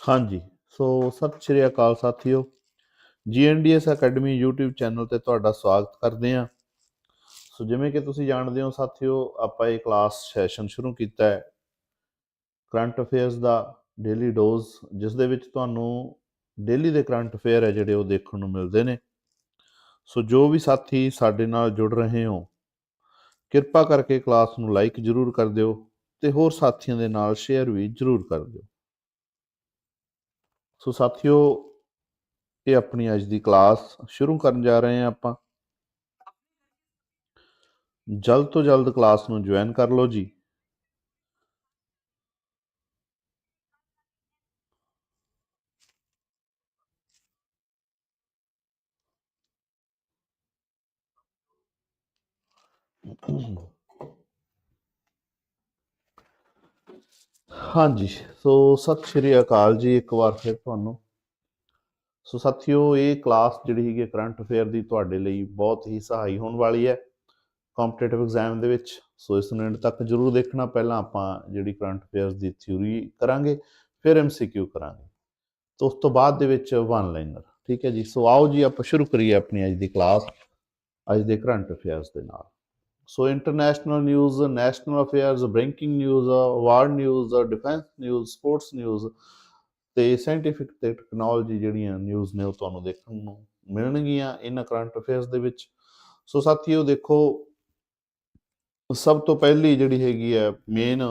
ਹਾਂਜੀ, ਸੋ ਸਤਿ ਸ਼੍ਰੀ ਅਕਾਲ ਸਾਥੀਓ। ਜੀਐਨਡੀਐਸ ਅਕੈਡਮੀ YouTube ਚੈਨਲ ਤੇ ਤੁਹਾਡਾ ਸਵਾਗਤ ਕਰਦੇ ਹਾਂ। ਸੋ ਜਿਵੇਂ ਕਿ ਤੁਸੀਂ ਜਾਣਦੇ ਹੋ ਸਾਥੀਓ, ਆਪਾਂ ਇਹ ਕਲਾਸ ਸੈਸ਼ਨ ਸ਼ੁਰੂ ਕੀਤਾ ਹੈ। ਕਰੰਟ ਅਫੇਅਰਸ ਦਾ ਡੇਲੀ ਡੋਜ਼ ਜਿਸ ਦੇ ਵਿੱਚ ਤੁਹਾਨੂੰ ਡੇਲੀ ਦੇ ਕਰੰਟ ਅਫੇਅਰ ਹੈ ਜਿਹੜੇ ਉਹ ਦੇਖਣ ਨੂੰ ਮਿਲਦੇ ਨੇ। ਸੋ ਜੋ ਵੀ ਸਾਥੀ ਸਾਡੇ ਨਾਲ ਜੁੜ ਰਹੇ ਹੋ, ਕਿਰਪਾ ਕਰਕੇ ਕਲਾਸ ਨੂੰ ਲਾਈਕ ਜਰੂਰ ਕਰ ਦਿਓ ਤੇ ਹੋਰ ਸਾਥੀਆਂ ਦੇ ਨਾਲ ਸ਼ੇਅਰ ਵੀ ਜਰੂਰ ਕਰ ਦਿਓ। ਸੋ ਸਾਥੀਓ, ਇਹ ਆਪਣੀ ਅੱਜ ਦੀ ਕਲਾਸ ਸ਼ੁਰੂ ਕਰਨ ਜਾ ਰਹੇ ਹਾਂ ਆਪਾਂ। ਜਲਦ ਤੋਂ ਜਲਦ ਕਲਾਸ ਨੂੰ ਜੁਆਇਨ ਕਰ ਲਓ ਜੀ। ਹਾਂਜੀ, ਸੋ ਸਤਿ ਸ਼੍ਰੀ ਅਕਾਲ ਜੀ ਇੱਕ ਵਾਰ ਫਿਰ ਤੁਹਾਨੂੰ। ਸੋ ਸਾਥੀਓ, ਇਹ ਕਲਾਸ ਜਿਹੜੀ ਹੈਗੀ ਕਰੰਟ ਅਫੇਅਰ ਦੀ ਤੁਹਾਡੇ ਲਈ ਬਹੁਤ ਹੀ ਸਹਾਈ ਹੋਣ ਵਾਲੀ ਹੈ ਕੰਪੀਟੀਟਿਵ ਐਗਜ਼ਾਮ ਦੇ ਵਿੱਚ। ਸੋ ਇਸ ਨੂੰ ਐਂਡ ਤੱਕ ਜਰੂਰ ਦੇਖਣਾ। ਪਹਿਲਾਂ ਆਪਾਂ ਜਿਹੜੀ ਕਰੰਟ ਅਫੇਅਰਸ ਦੀ ਥਿਊਰੀ ਕਰਾਂਗੇ, ਫਿਰ ਐਮਸੀਕਿਊ ਕਰਾਂਗੇ। ਤੋਂ ਉਸ ਤੋਂ ਬਾਅਦ ਦੇ ਵਿੱਚ ਵਨ ਲਾਈਨਰ ਠੀਕ ਹੈ ਜੀ? ਸੋ ਆਓ ਜੀ, ਆਪਾਂ ਸ਼ੁਰੂ ਕਰੀਏ ਆਪਣੀ ਅੱਜ ਦੀ ਕਲਾਸ ਅੱਜ ਦੇ ਕਰੰਟ ਅਫੇਅਰਸ ਦੇ ਨਾਲ। So international news national affairs breaking news war news defence news sports news ਤੇ ਸਾਇੰਟੀਫਿਕ ਤੇ ਟੈਕਨੋਲੋਜੀ ਜਿਹੜੀਆਂ ਨਿਊਜ਼ ਨੇ ਉਹ ਤੁਹਾਨੂੰ ਦੇਖਣ ਨੂੰ ਮਿਲਣਗੀਆਂ ਇਹਨਾਂ ਕਰੰਟ ਅਫੇਅਰਸ ਦੇ ਵਿੱਚ। ਸੋ ਸਾਥੀਓ, ਦੇਖੋ, ਸਭ ਤੋਂ ਪਹਿਲੀ ਜਿਹੜੀ ਹੈਗੀ ਹੈ ਮੇਨ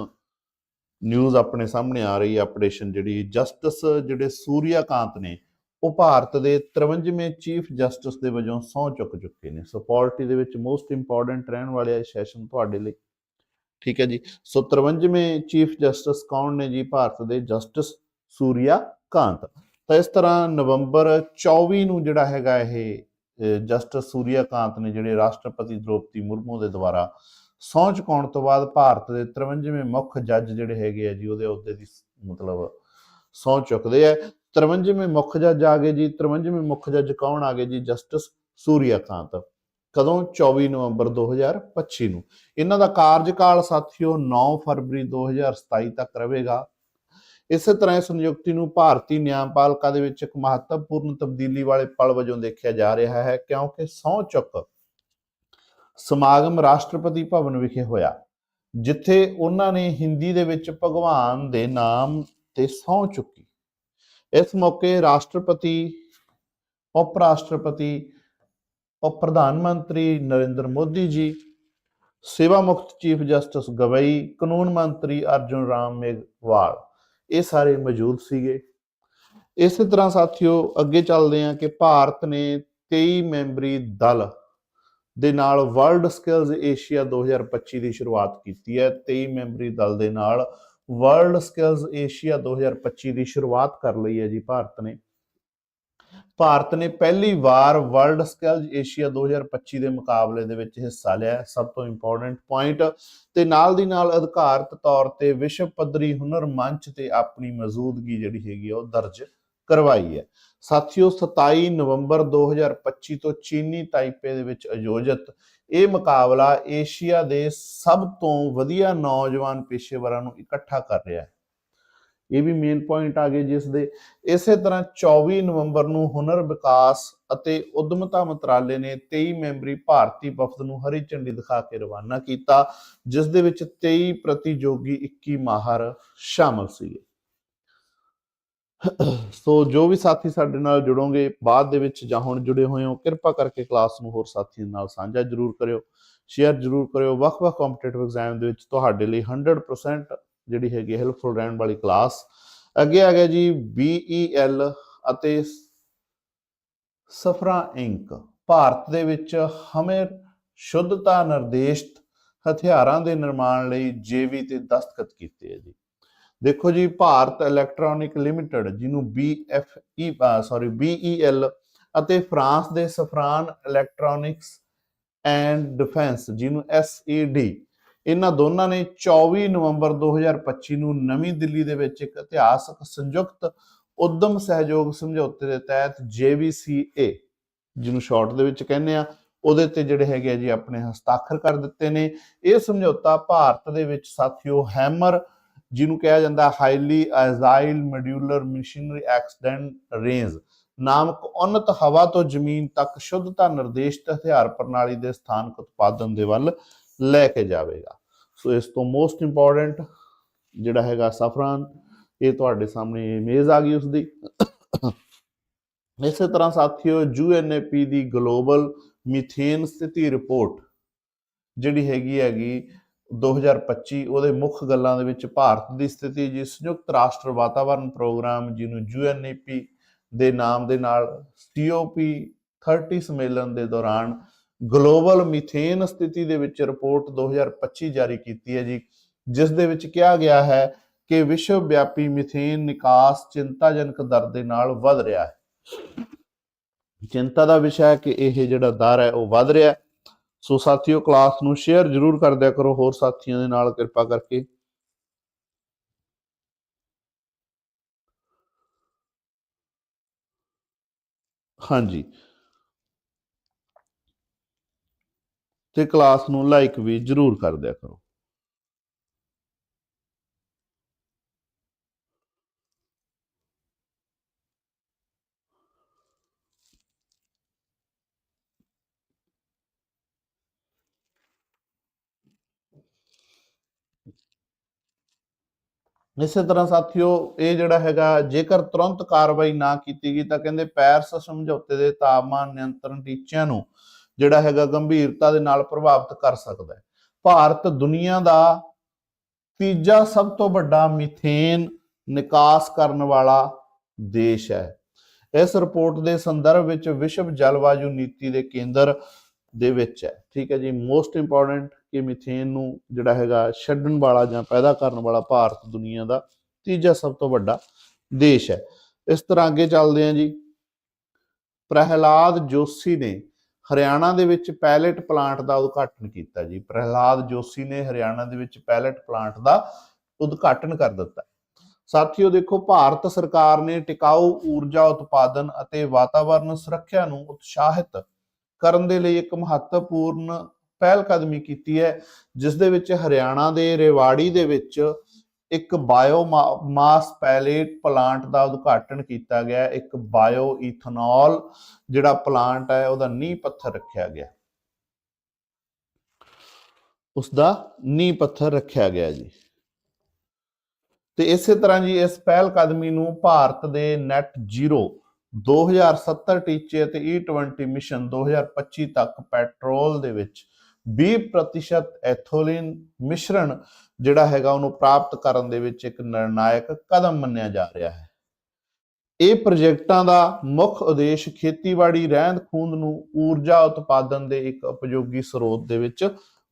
ਨਿਊਜ਼ ਆਪਣੇ ਸਾਹਮਣੇ ਆ ਰਹੀ ਹੈ ਅਪਡੇਸ਼ਨ ਜਿਹੜੀ ਜਸਟਿਸ ਜਿਹੜੇ ਸੂਰਿਆਕਾਂਤ ਨੇ ਉਹ ਭਾਰਤ ਦੇ 53ਵੇਂ ਚੀਫ ਜਸਟਿਸ ਦੇ ਵਜੋਂ ਸਹੁੰ ਚੁੱਕ ਚੁੱਕੇ ਨੇ। ਸੋ ਪੋਲਿਟੀ ਦੇ ਵਿੱਚ ਮੋਸਟ ਇੰਪੋਰਟੈਂਟ ਰਹਿਣ ਵਾਲਾ ਸੈਸ਼ਨ ਤੁਹਾਡੇ ਲਈ। ਠੀਕ ਹੈ ਜੀ। ਸੋ 53ਵੇਂ ਚੀਫ ਜਸਟਿਸ ਕੌਣ ਨੇ ਜੀ? ਭਾਰਤ ਦੇ ਜਸਟਿਸ ਸੂਰਿਆ ਕਾਂਤ। ਤਾਂ ਇਸ ਤਰ੍ਹਾਂ ਨਵੰਬਰ 24 ਨੂੰ ਜਿਹੜਾ ਹੈਗਾ ਇਹ ਜਸਟਿਸ ਸੂਰਿਆ ਕਾਂਤ ਨੇ ਜਿਹੜੇ ਰਾਸ਼ਟਰਪਤੀ ਦ੍ਰੋਪਦੀ ਮੁਰਮੂ ਦੇ ਦੁਆਰਾ ਸਹੁੰ ਚੁਕਾਉਣ ਤੋਂ ਬਾਅਦ ਭਾਰਤ ਦੇ 53ਵੇਂ ਮੁੱਖ ਜੱਜ ਜਿਹੜੇ ਹੈਗੇ ਆ ਜੀ, ਉਹਦੇ ਅਹੁਦੇ ਦੀ ਮਤਲਬ ਸਹੁੰ ਚੁੱਕਦੇ ਆ। 53ਵੇਂ ਮੁੱਖ ਜੱਜ ਆ ਗਏ ਜੀ 53ਵੇਂ ਮੁੱਖ ਜੱਜ ਕੌਣ ਆ ਗਏ ਜੀ? ਜਸਟਿਸ ਸੂਰਿਆ ਕਾਂਤ ਕਦੋਂ? 24 ਨਵੰਬਰ 2025 ਨੂੰ। ਇਹਨਾਂ ਦਾ ਕਾਰਜਕਾਲ ਸਾਥੀਓ 9 ਫਰਵਰੀ 2027 ਤੱਕ ਰਹੇਗਾ। ਇਸੇ ਤਰ੍ਹਾਂ ਇਸ ਨਿਯੁਕਤੀ ਨੂੰ ਭਾਰਤੀ ਨਿਆਂਪਾਲਿਕਾ ਦੇ ਵਿੱਚ ਇੱਕ ਮਹੱਤਵਪੂਰਨ ਤਬਦੀਲੀ ਵਾਲੇ ਪਲ ਵਜੋਂ ਦੇਖਿਆ ਜਾ ਰਿਹਾ ਹੈ, ਕਿਉਂਕਿ ਸਹੁੰ ਚੁੱਕ ਸਮਾਗਮ ਰਾਸ਼ਟਰਪਤੀ ਭਵਨ ਵਿਖੇ ਹੋਇਆ, ਜਿੱਥੇ ਉਹਨਾਂ ਨੇ ਹਿੰਦੀ ਦੇ ਵਿੱਚ ਭਗਵਾਨ ਦੇ ਨਾਮ ਤੇ ਸਹੁੰ ਚੁੱਕੀ। ਇਸ ਮੌਕੇ ਰਾਸ਼ਟਰਪਤੀ ਉਪ ਰਾਸ਼ਟਰਪਤੀ ਉਪ ਪ੍ਰਧਾਨ ਮੰਤਰੀ ਨਰਿੰਦਰ ਮੋਦੀ ਜੀ, ਸੇਵਾ ਮੁਕਤ ਚੀਫ ਜਸਟਿਸ ਗਵਈ, ਕਾਨੂੰਨ ਮੰਤਰੀ ਅਰਜੁਨ ਰਾਮ ਮੇਘਵਾਲ ਇਹ ਸਾਰੇ ਮੌਜੂਦ ਸੀਗੇ। ਇਸੇ ਤਰ੍ਹਾਂ ਸਾਥੀਓ, ਅੱਗੇ ਚੱਲਦੇ ਹਾਂ ਕਿ ਭਾਰਤ ਨੇ 23 ਮੈਂਬਰੀ ਦਲ ਦੇ ਨਾਲ ਵਰਲਡ ਸਕਿੱਲਸ ਏਸ਼ੀਆ 2025 ਦੀ ਸ਼ੁਰੂਆਤ ਕੀਤੀ ਹੈ। 23 ਮੈਂਬਰੀ ਦਲ ਦੇ ਨਾਲ ਵਰਲਡ ਸਕਿੱਲਸ ਏਸ਼ੀਆ 2025 ਦੀ ਸ਼ੁਰੂਆਤ ਕਰ ਲਈ ਹੈ ਜੀ ਭਾਰਤ ਨੇ। ਭਾਰਤ ਨੇ ਪਹਿਲੀ ਵਾਰ ਵਰਲਡ ਸਕਿੱਲਸ ਏਸ਼ੀਆ 2025 ਦੇ ਮੁਕਾਬਲੇ ਦੇ ਵਿੱਚ ਹਿੱਸਾ ਲਿਆ ਸਭ ਤੋਂ ਇੰਪੋਰਟੈਂਟ ਪੁਆਇੰਟ ਤੇ ਨਾਲ ਦੀ ਨਾਲ ਅਧਿਕਾਰਤ ਤੌਰ ਤੇ ਵਿਸ਼ਵ ਪੱਧਰੀ ਹੁਨਰ ਮੰਚ ਤੇ ਆਪਣੀ ਮੌਜੂਦਗੀ ਜਿਹੜੀ ਹੈਗੀ ਉਹ ਦਰਜ ਕਰਵਾਈ ਹੈ। ਸਾਥੀਓ 27 ਨਵੰਬਰ 2025 ਤੋਂ ਚੀਨੀ ਤਾਈਪੇ ਦੇ ਵਿੱਚ ਆਯੋਜਿਤ ਇਹ ਮੁਕਾਬਲਾ ਏਸ਼ੀਆ ਦੇ ਸਭ ਤੋਂ ਵਧੀਆ ਨੌਜਵਾਨ ਪੇਸ਼ੇਵਰਾਂ ਨੂੰ ਇਕੱਠਾ ਕਰ ਰਿਹਾ ਹੈ। ਇਹ ਵੀ ਮੇਨ ਪੁਆਇੰਟ ਆ ਗਏ ਜਿਸ ਦੇ। ਇਸੇ ਤਰ੍ਹਾਂ 24 ਨਵੰਬਰ ਨੂੰ ਹੁਨਰ ਵਿਕਾਸ ਅਤੇ ਉਦਮਤਾ ਮੰਤਰਾਲੇ ਨੇ 23 ਮੈਂਬਰੀ ਭਾਰਤੀ ਵਫਦ ਨੂੰ ਹਰੀ ਝੰਡੀ ਦਿਖਾ ਕੇ ਰਵਾਨਾ ਕੀਤਾ, ਜਿਸ ਦੇ ਵਿੱਚ 23 ਪ੍ਰਤੀਯੋਗੀ 21 ਮਾਹਰ ਸ਼ਾਮਲ ਸੀਗੇ। ਸੋ ਜੋ ਵੀ ਸਾਥੀ ਸਾਡੇ ਨਾਲ ਜੁੜੋਗੇ, ਬਾਅਦ ਦੇ ਵਿੱਚ ਜਾਂ ਹੁਣ ਜੁੜੇ ਹੋਏ ਹੋ, ਕਿਰਪਾ ਕਰਕੇ ਕਲਾਸ ਨੂੰ ਹੋਰ ਸਾਥੀਆਂ ਨਾਲ ਸਾਂਝਾ ਜਰੂਰ ਕਰਿਓ, ਸ਼ੇਅਰ ਜਰੂਰ ਕਰਿਓ। ਵੱਖ-ਵੱਖ ਕੰਪੀਟੀਟਿਵ ਐਗਜ਼ਾਮ ਦੇ ਵਿੱਚ ਤੁਹਾਡੇ ਲਈ 100% ਜਿਹੜੀ ਹੈਗੀ ਹੈਲਪਫੁਲ ਰਹਿਣ ਵਾਲੀ ਕਲਾਸ। ਅੱਗੇ ਆ ਗਿਆ ਜੀ BEL ਅਤੇ ਸਫਰਾ ਇੰਕ। ਭਾਰਤ ਦੇ ਵਿੱਚ ਹਮੇ ਸ਼ੁੱਧਤਾ, ਨਿਰਦੇਸ਼ਤ ਹਥਿਆਰਾਂ ਦੇ ਨਿਰਮਾਣ ਲਈ ਜੇਵੀ ਤੇ ਦਸਤਖਤ ਕੀਤੇ ਹੈ ਜੀ। ਦੇਖੋ ਜੀ, ਭਾਰਤ ਇਲੈਕਟ੍ਰੋਨਿਕ ਲਿਮਟਿਡ ਜਿਹਨੂੰ BFE ਸੌਰੀ BEL ਅਤੇ ਫਰਾਂਸ ਦੇ ਸਫਰਾਨ ਇਲੈਕਟ੍ਰੋਨਿਕਸ ਐਂਡ ਡਿਫੈਂਸ ਜਿਹਨੂੰ SED ਇਹਨਾਂ ਦੋਨਾਂ ਨੇ 24 ਨਵੰਬਰ 2025 ਨੂੰ ਨਵੀਂ ਦਿੱਲੀ ਦੇ ਵਿੱਚ ਇੱਕ ਇਤਿਹਾਸਕ ਸੰਯੁਕਤ ਉਦਮ ਸਹਿਯੋਗ ਸਮਝੌਤੇ ਦੇ ਤਹਿਤ JVCA ਜਿਹਨੂੰ ਸ਼ਾਰਟ ਦੇ ਵਿੱਚ ਕਹਿੰਦੇ ਆ, ਉਹਦੇ ਤੇ ਜਿਹੜੇ ਹੈਗੇ ਆ ਜੀ, ਆਪਣੇ ਹਸਤਾਖਰ ਕਰ ਦਿੱਤੇ ਨੇ। ਇਹ ਸਮਝੌਤਾ ਭਾਰਤ ਦੇ ਵਿੱਚ ਸਾਥੀਓ ਹੈਮਰ ਜਿਹਨੂੰ ਕਿਹਾ ਜਾਂਦਾ highly agile modular machinery extend range ਨਾਮਕ ਉન્નਤ ਹਵਾ ਤੋਂ ਜ਼ਮੀਨ ਤੱਕ ਸ਼ੁੱਧਤਾ ਨਿਰਦੇਸ਼ਿਤ ਹਥਿਆਰ ਪ੍ਰਣਾਲੀ ਦੇ ਸਥਾਨਕ ਉਤਪਾਦਨ ਦੇ ਵੱਲ ਲੈ ਕੇ ਜਾਵੇਗਾ। ਸੋ ਇਸ ਤੋਂ ਮੋਸਟ ਇੰਪੋਰਟੈਂਟ ਜਿਹੜਾ ਹੈਗਾ ਸਫਰਾਨ ਇਹ ਤੁਹਾਡੇ ਸਾਹਮਣੇ ਇਮੇਜ ਆ ਗਈ ਉਸ ਦੀ ਇਸੇ ਤਰ੍ਹਾਂ ਸਾਥੀਓ ਯੂਐਨਏਪੀ ਦੀ ਗਲੋਬਲ ਮੀਥੇਨ ਸਥਿਤੀ ਰਿਪੋਰਟ ਜਿਹੜੀ ਹੈਗੀ ਹੈਗੀ 2025 ਉਹਦੇ ਮੁੱਖ ਗੱਲਾਂ ਦੇ ਵਿੱਚ ਭਾਰਤ ਦੀ ਸਥਿਤੀ, ਜੀ ਸੰਯੁਕਤ ਰਾਸ਼ਟਰ ਵਾਤਾਵਰਣ ਪ੍ਰੋਗਰਾਮ ਜਿਹਨੂੰ ਯੂਐਨਈਪੀ ਦੇ ਨਾਮ ਦੇ ਨਾਲ ਸੀਓਪੀ 30 ਸੰਮੇਲਨ ਦੇ ਦੌਰਾਨ ਗਲੋਬਲ ਮੀਥੇਨ ਸਥਿਤੀ ਦੇ ਵਿੱਚ ਰਿਪੋਰਟ 2025 ਜਾਰੀ ਕੀਤੀ ਹੈ ਜੀ, ਜਿਸ ਦੇ ਵਿੱਚ ਕਿਹਾ ਗਿਆ ਹੈ ਕਿ ਵਿਸ਼ਵ ਵਿਆਪੀ ਮੀਥੇਨ ਨਿਕਾਸ ਚਿੰਤਾਜਨਕ ਦਰ ਦੇ ਨਾਲ ਵੱਧ ਰਿਹਾ ਹੈ। ਚਿੰਤਾ ਦਾ ਵਿਸ਼ਾ ਹੈ ਕਿ ਇਹ ਜਿਹੜਾ ਦਰ ਹੈ ਉਹ ਵੱਧ ਰਿਹਾ ਹੈ। ਸੋ ਸਾਥੀਓ ਕਲਾਸ ਨੂੰ ਸ਼ੇਅਰ ਜ਼ਰੂਰ ਕਰ ਦਿਆ ਕਰੋ, ਹੋਰ ਸਾਥੀਆਂ ਦੇ ਨਾਲ ਕਿਰਪਾ ਕਰਕੇ। ਹਾਂਜੀ। ਤੇ ਕਲਾਸ ਨੂੰ ਲਾਈਕ ਵੀ ਜ਼ਰੂਰ ਕਰ ਦਿਆ ਕਰੋ। ਇਸੇ ਤਰ੍ਹਾਂ ਸਾਥੀਓ, ਇਹ ਜਿਹੜਾ ਹੈਗਾ, ਜੇਕਰ ਤੁਰੰਤ ਕਾਰਵਾਈ ਨਾ ਕੀਤੀ ਗਈ, ਤਾਂ ਕਹਿੰਦੇ ਪੈਰਸ ਸਮਝੌਤੇ ਦੇ ਤਾਪਮਾਨ ਨਿਯੰਤਰਣ ਟੀਚਿਆਂ ਨੂੰ ਜਿਹੜਾ ਹੈਗਾ ਗੰਭੀਰਤਾ ਦੇ ਨਾਲ ਪ੍ਰਭਾਵਿਤ ਕਰ ਸਕਦਾ ਹੈ। ਭਾਰਤ ਦੁਨੀਆ ਦਾ ਤੀਜਾ ਸਭ ਤੋਂ ਵੱਡਾ ਮੀਥੇਨ ਨਿਕਾਸ ਕਰਨ ਵਾਲਾ ਦੇਸ਼ ਹੈ। ਇਸ ਰਿਪੋਰਟ ਦੇ ਸੰਦਰਭ ਵਿੱਚ ਵਿਸ਼ਵ ਜਲਵਾਯੂ ਨੀਤੀ ਦੇ ਕੇਂਦਰ ਦੇ ਵਿੱਚ ਹੈ। ਠੀਕ ਹੈ ਜੀ ਮੋਸਟ ਇੰਪੋਰਟੈਂਟ ਕਿ ਮੀਥੇਨ ਨੂੰ ਜਿਹੜਾ ਹੈਗਾ ਛੱਡਣ ਵਾਲਾ ਜਾਂ ਪੈਦਾ ਕਰਨ ਵਾਲਾ ਭਾਰਤ ਦੁਨੀਆ ਦਾ ਤੀਜਾ ਸਭ ਤੋਂ ਵੱਡਾ ਦੇਸ਼ ਹੈ। ਇਸ ਤਰ੍ਹਾਂ ਅੱਗੇ ਚੱਲਦੇ ਹਾਂ ਜੀ। ਪ੍ਰਹਿਲਾਦ ਜੋਸ਼ੀ ਨੇ ਹਰਿਆਣਾ ਦੇ ਵਿੱਚ ਪੈਲਟ ਪਲਾਂਟ ਦਾ ਉਦਘਾਟਨ ਕੀਤਾ ਜੀ। ਪ੍ਰਹਿਲਾਦ ਜੋਸ਼ੀ ਨੇ ਹਰਿਆਣਾ ਦੇ ਵਿੱਚ ਪੈਲਟ ਪਲਾਂਟ ਦਾ ਉਦਘਾਟਨ ਕਰ ਦਿੱਤਾ। ਸਾਥੀਓ ਦੇਖੋ, ਭਾਰਤ ਸਰਕਾਰ ਨੇ ਟਿਕਾਊ ਊਰਜਾ ਉਤਪਾਦਨ ਅਤੇ ਵਾਤਾਵਰਣ ਸੁਰੱਖਿਆ ਨੂੰ ਉਤਸ਼ਾਹਿਤ ਕਰਨ ਦੇ ਲਈ ਇੱਕ ਮਹੱਤਵਪੂਰਨ ਪਹਿਲ ਕਦਮੀ ਕੀਤੀ ਹੈ, ਜਿਸ ਦੇ ਵਿੱਚ ਹਰਿਆਣਾ ਦੇ ਰੇਵਾੜੀ ਦੇ ਵਿੱਚ ਇੱਕ ਬਾਇਓ ਮਾਸ ਪੈਲੇਟ ਪਲਾਂਟ ਦਾ ਉਦਘਾਟਨ ਕੀਤਾ ਗਿਆ ਇੱਕ ਬਾਇਓ ਈਥਨੋਲ ਜਿਹੜਾ ਪਲਾਂਟ ਹੈ, ਉਹਦਾ ਨੀਂਹ ਪੱਥਰ ਰੱਖਿਆ ਗਿਆ ਉਸ ਦਾ ਨੀਂਹ ਪੱਥਰ ਰੱਖਿਆ ਗਿਆ ਜੀ। ਤੇ ਇਸੇ ਤਰ੍ਹਾਂ ਜੀ, ਇਸ ਪਹਿਲ ਕਦਮੀ ਨੂੰ ਭਾਰਤ ਦੇ ਨੈਟ ਜ਼ੀਰੋ 2070 ਟੀਚੇ ਅਤੇ E20 ਮਿਸ਼ਨ 2025 ਤੱਕ ਪੈਟਰੋਲ ਦੇ ਵਿੱਚ 20% ਐਥੋਲਿਨ ਮਿਸ਼ਰਣ ਜਿਹੜਾ ਹੈਗਾ ਉਹਨੂੰ ਪ੍ਰਾਪਤ ਕਰਨ ਦੇ ਵਿੱਚ ਇੱਕ ਨਿਰਣਾਇਕ ਕਦਮ ਮੰਨਿਆ ਜਾ ਰਿਹਾ ਹੈ। ਇਹ ਪ੍ਰੋਜੈਕਟਾਂ ਦਾ ਮੁੱਖ ਉਦੇਸ਼ ਖੇਤੀਬਾੜੀ, ਰਹਿੰਦ ਖੂੰਦ ਨੂੰ ਊਰਜਾ ਉਤਪਾਦਨ ਦੇ ਇੱਕ ਉਪਯੋਗੀ ਸਰੋਤ ਦੇ ਵਿੱਚ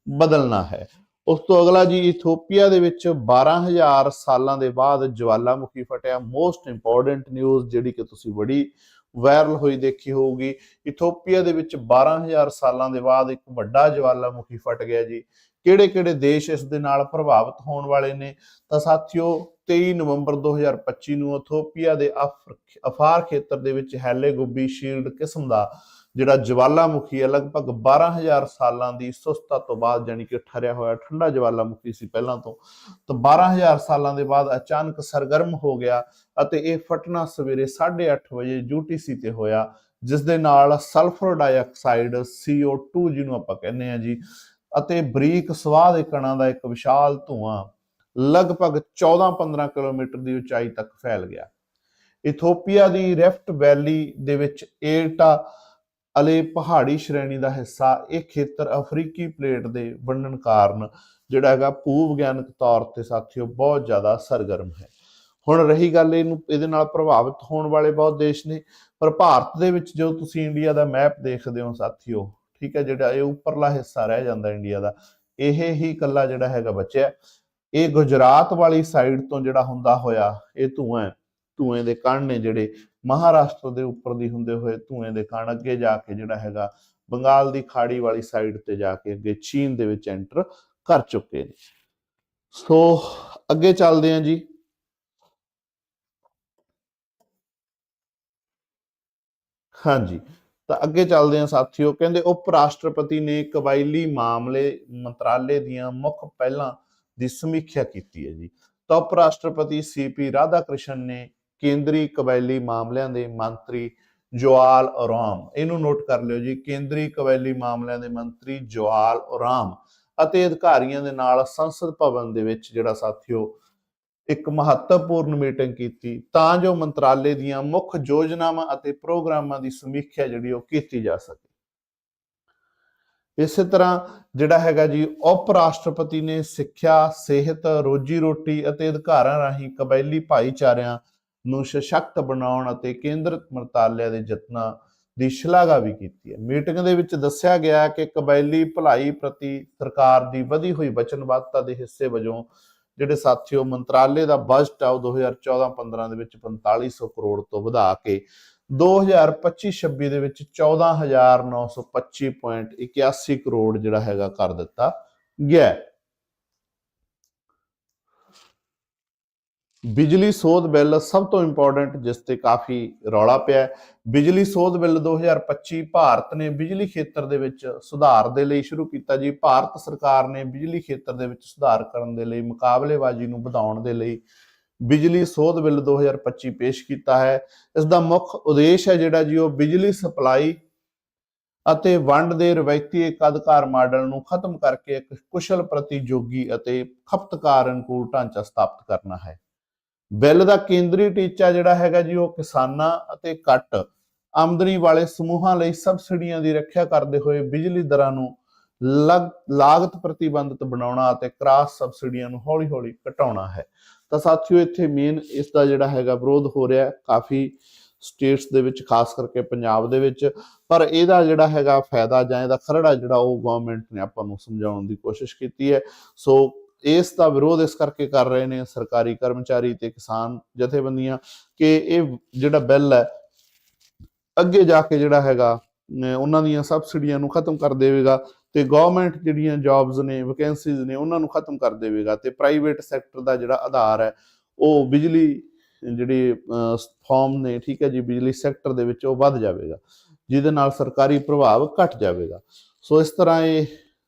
ਬਦਲਣਾ ਹੈ। ਉਸ ਤੋਂ ਅਗਲਾ ਜੀ, ਇਥੋਪੀਆ ਦੇ ਵਿੱਚ 12000 ਸਾਲਾਂ ਦੇ ਬਾਅਦ ਜਵਾਲਾਮੁਖੀ ਫਟਿਆ। ਮੋਸਟ ਇੰਪੋਰਟੈਂਟ ਨਿਊਜ਼ ਜਿਹੜੀ ਕਿ ਤੁਸੀਂ ਬੜੀ ਵਾਇਰਲ ਹੋਈ ਦੇਖੀ ਹੋਊਗੀ। ਇਥੋਪੀਆ ਦੇ ਵਿੱਚ 12000 ਸਾਲਾਂ ਦੇ ਬਾਅਦ ਇੱਕ ਵੱਡਾ ਜਵਾਲਾਮੁਖੀ ਫਟ ਗਿਆ ਜੀ। ਕਿਹੜੇ ਕਿਹੜੇ ਦੇਸ਼ ਇਸ ਦੇ ਨਾਲ ਪ੍ਰਭਾਵਿਤ ਹੋਣ ਵਾਲੇ ਨੇ? ਤਾਂ ਸਾਥੀਓ 23 ਨਵੰਬਰ 2025 ਨੂੰ ਇਥੋਪੀਆ ਦੇ ਅਫਰ- ਅਫਾਰ ਖੇਤਰ ਦੇ ਵਿੱਚ ਹੈਲੇ ਗੁੱਬੀ ਸ਼ੀਲਡ ਕਿਸਮ ਦਾ ਜਿਹੜਾ ਜਵਾਲਾਮੁਖੀ ਹੈ, ਲਗਭਗ 12000 ਸਾਲਾਂ ਦੀ ਸੁਸਤਾ ਤੋਂ ਬਾਅਦ ਜਾਨੀ ਕਿ ਠਰਿਆ ਹੋਇਆ, ਠੰਡਾ ਜਵਾਲਾਮੁਖੀ ਸੀ ਪਹਿਲਾਂ ਤੋਂ, ਤਾਂ 12000 ਸਾਲਾਂ ਦੇ ਬਾਅਦ ਅਚਾਨਕ ਸਰਗਰਮ ਹੋ ਗਿਆ ਅਤੇ ਇਹ ਫਟਣਾ ਸਵੇਰੇ 8:30 ਵਜੇ ਯੂਟੀਸੀ ਤੇ ਹੋਇਆ, ਜਿਸ ਦੇ ਨਾਲ ਸਲਫਰ ਡਾਈਆਕਸਾਈਡ CO2 ਜਿਹਨੂੰ ਆਪਾਂ ਕਹਿੰਦੇ ਆ ਜੀ, ਅਤੇ ਬਰੀਕ ਸਵਾਹ ਦੇ ਕਣਾਂ ਦਾ ਇੱਕ ਵਿਸ਼ਾਲ ਧੂਆਂ ਲਗਭਗ 14-15 ਕਿਲੋਮੀਟਰ ਦੀ ਉਚਾਈ ਤੱਕ ਫੈਲ ਗਿਆ। ਇਥੋਪੀਆ ਦੀ ਰੈਫਟ ਵੈਲੀ ਦੇ ਵਿੱਚ ਏਟਾ ਅਲੇ ਪਹਾੜੀ ਸ਼੍ਰੇਣੀ ਦਾ ਹਿੱਸਾ, ਇਹ ਖੇਤਰ ਅਫਰੀਕੀ ਪਲੇਟ ਦੇ ਵੰਡਣ ਕਾਰਨ ਜਿਹੜਾ ਹੈਗਾ ਭੂ ਵਿਗਿਆਨਕ ਤੌਰ ਤੇ ਸਾਥੀਓ ਬਹੁਤ ਜ਼ਿਆਦਾ ਸਰਗਰਮ ਹੈ ਹੁਣ ਰਹੀ ਗੱਲ ਇਹਨੂੰ, ਇਹਦੇ ਨਾਲ ਪ੍ਰਭਾਵਿਤ ਹੋਣ ਵਾਲੇ ਬਹੁਤ ਦੇਸ਼ ਨੇ, ਪਰ ਭਾਰਤ ਦੇ ਵਿੱਚ ਜੋ ਤੁਸੀਂ ਇੰਡੀਆ ਦਾ ਮੈਪ ਦੇਖਦੇ ਹੋ ਸਾਥੀਓ, ਠੀਕ ਹੈ, ਜਿਹੜਾ ਇਹ ਉੱਪਰਲਾ ਹਿੱਸਾ ਰਹਿ ਜਾਂਦਾ ਇੰਡੀਆ ਦਾ, ਇਹ ਹੀ ਕੱਲਾ ਜਿਹੜਾ ਹੈਗਾ ਬਚਿਆ ਇਹ ਗੁਜਰਾਤ ਵਾਲੀ ਸਾਈਡ ਤੋਂ ਜਿਹੜਾ ਹੁੰਦਾ ਹੋਇਆ, ਇਹ ਧੂਆਂ ਹੈ। ਧੂਏ ਦੇ ਕਣ ਨੇ ਜਿਹੜੇ ਮਹਾਰਾਸ਼ਟਰ ਦੇ ਉੱਪਰ ਦੀ ਹੁੰਦੇ ਹੋਏ ਧੂਏ ਦੇ ਕਣ ਅੱਗੇ ਜਾ ਕੇ ਜਿਹੜਾ ਹੈਗਾ ਬੰਗਾਲ ਦੀ ਖਾੜੀ ਵਾਲੀ ਸਾਈਡ ਤੇ ਜਾ ਕੇ ਅੱਗੇ ਚੀਨ ਦੇ ਵਿੱਚ ਐਂਟਰ ਕਰ ਚੁੱਕੇ ਨੇ। ਸੋ ਅੱਗੇ ਚੱਲਦੇ ਹਾਂ ਜੀ। ਹਾਂਜੀ, ਤਾਂ ਅੱਗੇ ਚੱਲਦੇ ਹਾਂ ਸਾਥੀਓ, ਕਹਿੰਦੇ ਉਪ ਰਾਸ਼ਟਰਪਤੀ ਨੇ ਕਬਾਇਲੀ ਮਾਮਲੇ ਮੰਤਰਾਲੇ ਦੀਆਂ ਮੁੱਖ ਪਹਿਲਾਂ ਦੀ ਸਮੀਖਿਆ ਕੀਤੀ ਹੈ ਜੀ। ਤਾਂ ਉਪ ਰਾਸ਼ਟਰਪਤੀ ਸੀਪੀ ਰਾਧਾਕ੍ਰਿਸ਼ਨ ਨੇ ਕੇਂਦਰੀ ਕਬਾਇਲੀ ਮਾਮਲਿਆਂ ਦੇ ਮੰਤਰੀ ਜਵਾਲ ਔਰਾਮ ਇਹਨੂੰ ਨੋਟ ਕਰ ਲਿਓ ਜੀ, ਕੇਂਦਰੀ ਕਬੈਲੀ ਮਾਮਲਿਆਂ ਦੇ ਮੰਤਰੀ ਜਵਾਲ ਔਰਾਮ ਅਤੇ ਅਧਿਕਾਰੀਆਂ ਦੇ ਨਾਲ ਸੰਸਦ ਭਵਨ ਦੇ ਵਿੱਚ ਜਿਹੜਾ ਸਾਥੀਓ ਇੱਕ ਮਹੱਤਵਪੂਰਨ ਮੀਟਿੰਗ ਕੀਤੀ। ਤਾਂ ਜੋ ਮੰਤਰਾਲੇ ਦੀਆਂ ਮੁੱਖ ਯੋਜਨਾਵਾਂ ਅਤੇ ਪ੍ਰੋਗਰਾਮਾਂ ਦੀ ਸਮੀਖਿਆ ਜਿਹੜੀ ਉਹ ਕੀਤੀ ਜਾ ਸਕੇ। ਇਸੇ ਤਰ੍ਹਾਂ ਜਿਹੜਾ ਹੈਗਾ ਜੀ ਉਪ ਰਾਸ਼ਟਰਪਤੀ ਨੇ ਸਿੱਖਿਆ, ਸਿਹਤ, ਰੋਜੀ ਰੋਟੀ ਅਤੇ ਅਧਿਕਾਰਾਂ ਰਾਹੀਂ ਕਬਾਇਲੀ ਭਾਈਚਾਰਿਆਂ ਨੂੰ ਸਸ਼ਕਤ ਬਣਾਉਣ ਅਤੇ ਕੇਂਦਰਤ ਮੰਤਰਾਲਿਆਂ ਦੇ ਯਤਨਾਂ ਦੀ ਸ਼ਲਾਘਾ ਵੀ ਕੀਤੀ ਹੈ। ਮੀਟਿੰਗ ਦੇ ਵਿੱਚ ਦੱਸਿਆ ਗਿਆ ਕਿ ਕਬਾਇਲੀ ਭਲਾਈ ਪ੍ਰਤੀ ਸਰਕਾਰ ਦੀ ਵਧੀ ਹੋਈ ਵਚਨਬੱਧਤਾ ਦੇ ਹਿੱਸੇ ਵਜੋਂ ਜਿਹੜੇ ਸਾਥੀਓ, ਮੰਤਰਾਲੇ ਦਾ ਬਜਟ ਆ, ਉਹ 2014-15 ਦੇ ਵਿੱਚ 4500 ਕਰੋੜ ਤੋਂ ਵਧਾ ਕੇ 2025-26 ਦੇ ਵਿੱਚ 14925.81 ਕਰੋੜ ਜਿਹੜਾ ਹੈਗਾ ਕਰ ਦਿੱਤਾ ਗਿਆ ਬਿਜਲੀ ਸੋਧ ਬਿੱਲ ਸਭ ਤੋਂ ਇੰਪੋਰਟੈਂਟ ਜਿਸ ਤੇ ਕਾਫੀ ਰੌਲਾ ਪਿਆ ਬਿਜਲੀ ਸੋਧ ਬਿੱਲ 2025 ਭਾਰਤ ਨੇ ਬਿਜਲੀ ਖੇਤਰ ਦੇ ਵਿੱਚ ਸੁਧਾਰ ਦੇ ਲਈ ਸ਼ੁਰੂ ਕੀਤਾ ਜੀ। ਭਾਰਤ ਸਰਕਾਰ ਨੇ ਬਿਜਲੀ ਖੇਤਰ ਦੇ ਵਿੱਚ ਸੁਧਾਰ ਕਰਨ ਦੇ ਲਈ, ਮੁਕਾਬਲੇਬਾਜ਼ੀ ਨੂੰ ਵਧਾਉਣ ਦੇ ਲਈ ਬਿਜਲੀ ਸੋਧ ਬਿੱਲ 2025 ਪੇਸ਼ ਕੀਤਾ ਹੈ। ਇਸ ਦਾ ਮੁੱਖ ਉਦੇਸ਼ ਹੈ ਜਿਹੜਾ ਜੀ, ਉਹ ਬਿਜਲੀ ਸਪਲਾਈ ਅਤੇ ਵੰਡ ਦੇ ਰਵਾਇਤੀ ਏਕਾਧਿਕਾਰ ਮਾਡਲ ਨੂੰ ਖਤਮ ਕਰਕੇ ਇੱਕ ਕੁਸ਼ਲ ਪ੍ਰਤੀਯੋਗੀ ਅਤੇ ਖਪਤਕਾਰ ਅਨੁਕੂਲ ਢਾਂਚਾ ਸਥਾਪਿਤ ਕਰਨਾ ਹੈ। ਬਿੱਲ ਦਾ ਕੇਂਦਰੀ ਟੀਚਾ ਜਿਹੜਾ ਹੈਗਾ ਜੀ, ਉਹ ਕਿਸਾਨਾਂ ਅਤੇ ਘੱਟ ਆਮਦਨੀ ਵਾਲੇ ਸਮੂਹਾਂ ਲਈ ਸਬਸਿਡੀਆਂ ਦੀ ਰੱਖਿਆ ਕਰਦੇ ਹੋਏ ਬਿਜਲੀ ਦਰਾਂ ਨੂੰ ਲਾਗਤ ਪ੍ਰਤੀਬੰਧਿਤ ਬਣਾਉਣਾ ਅਤੇ ਕ੍ਰਾਸ ਸਬਸਿਡੀਆਂ ਨੂੰ ਹੌਲੀ-ਹੌਲੀ ਘਟਾਉਣਾ ਹੈ। ਤਾਂ ਸਾਥੀਓ, ਇੱਥੇ ਮੇਨ ਇਸ ਦਾ ਜਿਹੜਾ ਹੈਗਾ ਵਿਰੋਧ ਹੋ ਰਿਹਾ ਕਾਫੀ ਸਟੇਟਸ ਦੇ ਵਿੱਚ, ਖਾਸ ਕਰਕੇ ਪੰਜਾਬ ਦੇ ਵਿੱਚ। ਪਰ ਇਹਦਾ ਜਿਹੜਾ ਹੈਗਾ ਫਾਇਦਾ ਜਾਂ ਇਹਦਾ ਖਰੜਾ ਜਿਹੜਾ ਉਹ ਗਵਰਨਮੈਂਟ ਨੇ ਆਪਾਂ ਨੂੰ ਸਮਝਾਉਣ ਦੀ ਕੋਸ਼ਿਸ਼ ਕੀਤੀ ਹੈ। ਸੋ ਇਸ ਦਾ ਵਿਰੋਧ ਇਸ ਕਰਕੇ ਕਰ ਰਹੇ ਨੇ ਸਰਕਾਰੀ ਕਰਮਚਾਰੀ ਤੇ ਕਿਸਾਨ ਜਥੇਬੰਦੀਆਂ ਕਿ ਇਹ ਜਿਹੜਾ ਬਿੱਲ ਹੈ, ਅੱਗੇ ਜਾ ਕੇ ਜਿਹੜਾ ਹੈਗਾ ਉਹਨਾਂ ਦੀਆਂ ਸਬਸਿਡੀਆਂ ਨੂੰ ਖਤਮ ਕਰ ਦੇਵੇਗਾ ਤੇ ਗਵਰਨਮੈਂਟ ਜਿਹੜੀਆਂ ਜੌਬਸ ਨੇ ਵੈਕੈਂਸੀਜ਼ ਨੇ ਉਹਨਾਂ ਨੂੰ ਖਤਮ ਕਰ ਦੇਵੇਗਾ ਤੇ ਪ੍ਰਾਈਵੇਟ ਸੈਕਟਰ ਦਾ ਜਿਹੜਾ ਆਧਾਰ ਹੈ, ਉਹ ਬਿਜਲੀ ਜਿਹੜੀ ਫਾਰਮ ਨੇ, ਠੀਕ ਹੈ ਜੀ, ਬਿਜਲੀ ਸੈਕਟਰ ਦੇ ਵਿੱਚ ਉਹ ਵੱਧ ਜਾਵੇਗਾ, ਜਿਹਦੇ ਨਾਲ ਸਰਕਾਰੀ ਪ੍ਰਭਾਵ ਘਟ ਜਾਵੇਗਾ। ਸੋ ਇਸ ਤਰ੍ਹਾਂ ਇਹ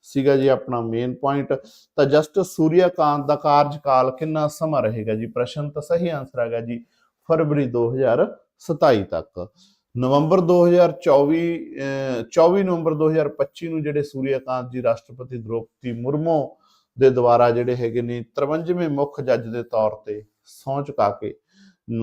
ਸੀਗਾ ਜੀ ਆਪਣਾ ਮੇਨ ਪੁਆਇੰਟ ਤਾਂ ਜਸਟਿਸ ਸੂਰਿਆਕਾਂਤ ਦਾ ਕਾਰਜਕਾਲ ਕਿੰਨਾ ਸਮਾਂ ਰਹੇਗਾ ਜੀ? ਪ੍ਰਸ਼ਨ ਤਾਂ ਸਹੀ ਆਨਸਰ ਹੈਗਾ ਜੀ ਫਰਵਰੀ 2027 ਤੱਕ। ਨਵੰਬਰ 2024 ਅਹ 24 ਨਵੰਬਰ 2025 ਨੂੰ ਜਿਹੜੇ ਸੂਰਿਆਕਾਂਤ ਜੀ, ਰਾਸ਼ਟਰਪਤੀ ਦ੍ਰੋਪਦੀ ਮੁਰਮੂ ਦੇ ਦੁਆਰਾ ਜਿਹੜੇ ਹੈਗੇ ਨੇ 53ਵੇਂ ਮੁੱਖ ਜੱਜ ਦੇ ਤੌਰ ਤੇ ਸਹੁੰ ਚੁਕਾ ਕੇ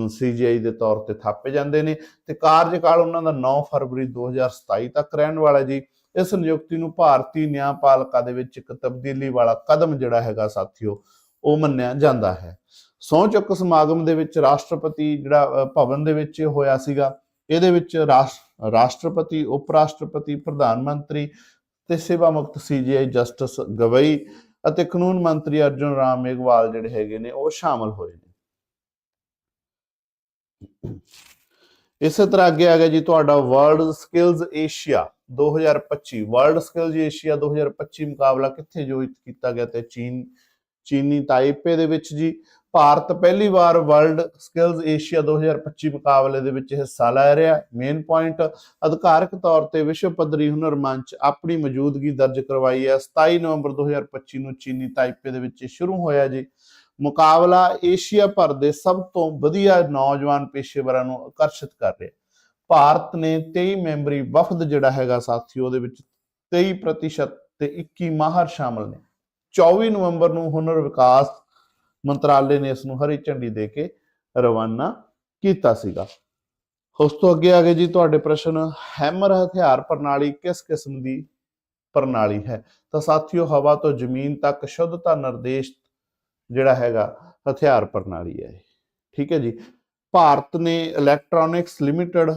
ਸੀਜੀਆਈ ਦੇ ਤੌਰ ਤੇ ਥਾਪੇ ਜਾਂਦੇ ਨੇ। ਤੇ ਕਾਰਜਕਾਲ ਉਹਨਾਂ ਦਾ 9 ਫਰਵਰੀ 2027 ਤੱਕ ਰਹਿਣ ਵਾਲਾ ਜੀ। ਇਸ ਨਿਯੁਕਤੀ ਨੂੰ ਭਾਰਤੀ ਨਿਆਂਪਾਲਿਕਾ ਦੇ ਵਿੱਚ ਇੱਕ ਤਬਦੀਲੀ ਵਾਲਾ ਕਦਮ ਜਿਹੜਾ ਹੈਗਾ ਸਾਥੀਓ, ਉਹ ਮੰਨਿਆ ਜਾਂਦਾ ਹੈ। ਸਹੁੰ ਚੁੱਕ ਸਮਾਗਮ ਦੇ ਵਿੱਚ ਰਾਸ਼ਟਰਪਤੀ ਜਿਹੜਾ ਭਵਨ ਦੇ ਵਿੱਚ ਹੋਇਆ ਸੀਗਾ। ਇਹਦੇ ਵਿੱਚ ਰਾਸ਼- ਰਾਸ਼ਟਰਪਤੀ ਉਪ ਰਾਸ਼ਟਰਪਤੀ ਪ੍ਰਧਾਨ ਮੰਤਰੀ ਤੇ ਸੇਵਾ ਮੁਕਤ ਸੀਜੀਆਈ ਜਸਟਿਸ ਗਵਈ ਅਤੇ ਕਾਨੂੰਨ ਮੰਤਰੀ ਅਰਜੁਨ ਰਾਮ ਮੇਘਵਾਲ ਜਿਹੜੇ ਹੈਗੇ ਨੇ, ਉਹ ਸ਼ਾਮਲ ਹੋਏ ਨੇ। ਇਸੇ ਤਰ੍ਹਾਂ ਅੱਗੇ ਆ ਗਿਆ ਜੀ ਤੁਹਾਡਾ world skills Asia 2025 world skills Asia 2025 ਮੁਕਾਬਲਾ ਕਿੱਥੇ ਆਯੋਜਿਤ ਕੀਤਾ ਗਿਆ ਤੇ ਚੀਨ, ਚੀਨੀ ਤਾਈਪੇ ਦੇ ਵਿੱਚ ਜੀ। ਭਾਰਤ ਪਹਿਲੀ ਵਾਰ ਵਰਲਡ ਸਕਿੱਲਸ ਏਸ਼ੀਆ 2025 ਮੁਕਾਬਲੇ ਦੇ ਵਿੱਚ ਹਿੱਸਾ ਲੈ ਰਿਹਾ ਮੇਨ ਪੁਆਇੰਟ ਅਧਿਕਾਰਕ ਤੌਰ ਤੇ ਵਿਸ਼ਵ ਪੱਧਰੀ ਹੁਨਰ ਮੰਚ ਆਪਣੀ ਮੌਜੂਦਗੀ ਦਰਜ ਕਰਵਾਈ ਹੈ। 27 ਨਵੰਬਰ 2025 ਨੂੰ ਚੀਨੀ ਤਾਈਪੇ ਦੇ ਵਿੱਚ ਸ਼ੁਰੂ ਹੋਇਆ ਜੀ। ਮੁਕਾਬਲਾ ਏਸ਼ੀਆ ਭਰ ਦੇ ਸਭ ਤੋਂ ਵਧੀਆ ਨੌਜਵਾਨ ਪੇਸ਼ੇਵਰਾਂ ਨੂੰ ਆਕਰਸ਼ਿਤ ਕਰ ਰਿਹਾ ਭਾਰਤ ਨੇ 23 ਮੈਂਬਰੀ ਵਫਦ ਜਿਹੜਾ ਹੈਗਾ ਸਾਥੀਓ ਉਹਦੇ ਵਿੱਚ 23% ਤੇ 21 ਮਾਹਰ ਸ਼ਾਮਲ ਨੇ। 24 ਨਵੰਬਰ ਨੂੰ ਹੁਨਰ ਵਿਕਾਸ ਮੰਤਰਾਲੇ ਨੇ ਇਸ ਨੂੰ ਹਰੀ ਝੰਡੀ ਦੇ ਕੇ ਰਵਾਨਾ ਕੀਤਾ ਸੀਗਾ। ਉਸ ਤੋਂ ਅੱਗੇ ਆ ਗਏ ਜੀ, ਤੁਹਾਡੇ ਪ੍ਰਸ਼ਨ, ਹੈਮਰ ਹਥਿਆਰ ਪ੍ਰਣਾਲੀ ਕਿਸ ਕਿਸਮ ਦੀ ਪ੍ਰਣਾਲੀ ਹੈ? ਤਾਂ ਸਾਥੀਓ, ਹਵਾ ਤੋਂ ਜ਼ਮੀਨ ਤੱਕ ਸ਼ੁੱਧਤਾ ਨਿਰਦੇਸ਼ ਜਿਹੜਾ ਹੈਗਾ, ਹਥਿਆਰ ਪ੍ਰਣਾਲੀ ਹੈ ਠੀਕ ਹੈ ਜੀ। ਭਾਰਤ ਨੇ ਇਲੈਕਟ੍ਰੋਨਿਕਸ ਲਿਮਟਿਡ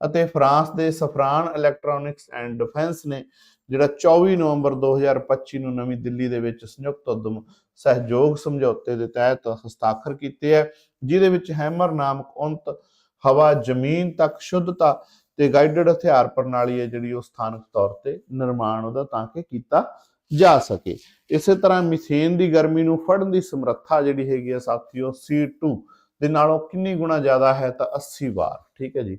ਅਤੇ ਫਰਾਂਸ ਦੇ ਸਫਰਾਨ ਇਲੈਕਟ੍ਰੋਨਿਕਸ ਐਂਡ ਡਿਫੈਂਸ ਨੇ, ਜਿਹੜਾ 24 ਨਵੰਬਰ 2025 ਨੂੰ ਨਵੀਂ ਦਿੱਲੀ ਦੇ ਵਿੱਚ ਸੰਯੁਕਤ ਉਦਮ ਸਹਿਯੋਗ ਸਮਝੌਤੇ ਦੇ ਤਹਿਤ ਹਸਤਾਖਰ ਕੀਤੇ ਹੈ, ਜਿਹਦੇ ਵਿੱਚ ਹੈਮਰ ਨਾਮਕ ਉਨਤ ਹਵਾ ਜ਼ਮੀਨ ਤੱਕ ਸ਼ੁੱਧਤਾ ਤੇ ਗਾਈਡਡ ਹਥਿਆਰ ਪ੍ਰਣਾਲੀ ਹੈ, ਜਿਹੜੀ ਉਹ ਸਥਾਨਕ ਤੌਰ ਤੇ ਨਿਰਮਾਣ ਉਹਦਾ ਤਾਂ ਕਿ ਕੀਤਾ ਜਾ ਸਕੇ। ਇਸੇ ਤਰ੍ਹਾਂ ਮਿਥੇਨ ਦੀ ਗਰਮੀ ਨੂੰ ਫੜਨ ਦੀ ਸਮਰੱਥਾ ਜਿਹੜੀ ਹੈਗੀ ਆ ਸਾਥੀਓ C2 ਦੇ ਨਾਲੋਂ ਕਿੰਨੀ ਗੁਣਾ ਜ਼ਿਆਦਾ ਹੈ ਤਾਂ 80 ਵਾਰ, ਠੀਕ ਹੈ ਜੀ।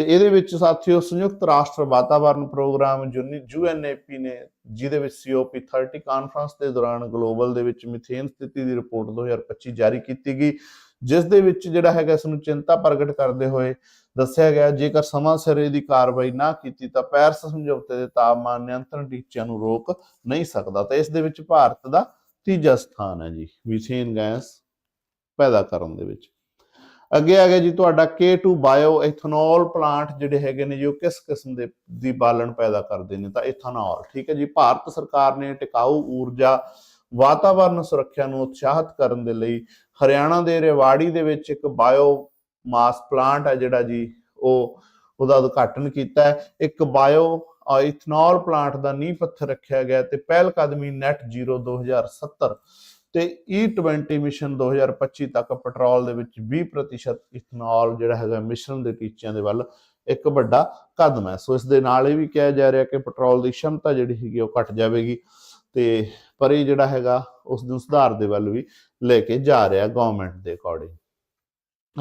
ਤੇ ਇਹਦੇ ਵਿੱਚ ਸਾਥੀਓ ਸੰਯੁਕਤ ਰਾਸ਼ਟਰ ਵਾਤਾਵਰਣ ਪ੍ਰੋਗਰਾਮ ਯੂਐਨਏਪੀ ਨੇ, ਜਿਹਦੇ ਵਿੱਚ ਸੀਓਪੀ 30 ਕਾਨਫਰੰਸ ਦੇ ਦੌਰਾਨ ਗਲੋਬਲ ਦੇ ਵਿੱਚ ਮਿਥੇਨ ਸਥਿਤੀ ਦੀ ਰਿਪੋਰਟ 2025 ਜਾਰੀ ਕੀਤੀ ਗਈ, ਜਿਸ ਦੇ ਵਿੱਚ ਜਿਹੜਾ ਹੈਗਾ ਇਸ ਨੂੰ ਚਿੰਤਾ ਪ੍ਰਗਟ ਕਰਦੇ ਹੋਏ ਦੱਸਿਆ ਗਿਆ, ਜੇਕਰ ਸਮਾਂ ਸਿਰ ਇਹਦੀ ਕਾਰਵਾਈ ਨਾ ਕੀਤੀ ਤਾਂ ਪੈਰਿਸ ਸਮਝੌਤੇ ਦੇ ਤਾਪਮਾਨ ਨਿਯੰਤਰਣ ਟੀਚਿਆਂ ਨੂੰ ਰੋਕ ਨਹੀਂ ਸਕਦਾ। ਤਾਂ ਇਸ ਦੇ ਵਿੱਚ ਭਾਰਤ ਦਾ ਤੀਜਾ ਸਥਾਨ ਹੈ ਜੀ, ਮਿਥੇਨ ਗੈਸ ਪੈਦਾ ਕਰਨ ਦੇ ਵਿੱਚ। ਅੱਗੇ ਆ ਗਿਆ ਜੀ ਤੁਹਾਡਾ K2 ਬਾਇਓ ਇਥਨੋਲ ਪਲਾਂਟ ਜਿਹੜੇ ਹੈਗੇ ਨੇ ਜੀ, ਉਹ ਕਿਸ ਕਿਸਮ ਦੇ ਦੀ ਬਾਲਣ ਪੈਦਾ ਕਰਦੇ ਨੇ? ਤਾਂ ਇਥਨੋਲ ਠੀਕ ਹੈ ਜੀ। ਭਾਰਤ ਸਰਕਾਰ ਨੇ ਟਿਕਾਊ ਊਰਜਾ ਵਾਤਾਵਰਣ ਸੁਰੱਖਿਆ ਨੂੰ ਉਤਸ਼ਾਹਿਤ ਕਰਨ ਦੇ ਲਈ ਹਰਿਆਣਾ ਦੇ ਰੇਵਾੜੀ ਦੇ ਵਿੱਚ ਇੱਕ ਬਾਇਓ ਮਾਸ ਪਲਾਂਟ ਹੈ ਜਿਹੜਾ ਜੀ, ਉਹ ਉਹਦਾ ਉਦਘਾਟਨ ਕੀਤਾ ਹੈ। ਇੱਕ ਬਾਇਓ ਇਥਨੋਲ ਪਲਾਂਟ ਦਾ ਨੀਂਹ ਪੱਥਰ ਰੱਖਿਆ ਗਿਆ ਤੇ ਪਹਿਲ ਕਦਮੀ ਨੈਟ ਜ਼ੀਰੋ 2070 ਤੇ E20 ਮਿਸ਼ਨ 2025 ਤੱਕ ਪੈਟਰੋਲ ਦੇ ਵਿੱਚ 20% ਇਥਨੋਲ ਜਿਹੜਾ ਹੈਗਾ ਮਿਸ਼ਨ ਦੇ ਟੀਚਿਆਂ ਦੇ ਵੱਲ ਇੱਕ ਵੱਡਾ ਕਦਮ ਹੈ। ਸੋ ਇਸ ਦੇ ਨਾਲ ਇਹ ਵੀ ਕਿਹਾ ਜਾ ਰਿਹਾ ਕਿ ਪੈਟਰੋਲ ਦੀ ਸ਼ਮਤਾ ਜਿਹੜੀ ਹੈਗੀ ਉਹ ਘਟ ਜਾਵੇਗੀ ਤੇ ਪਰ ਇਹ ਜਿਹੜਾ ਹੈਗਾ ਉਸ ਨੂੰ ਸੁਧਾਰ ਦੇ ਵੱਲ ਵੀ ਲੈ ਕੇ ਜਾ ਰਿਹਾ ਗਵਰਨਮੈਂਟ ਦੇ ਅਕੋਰਡਿੰਗ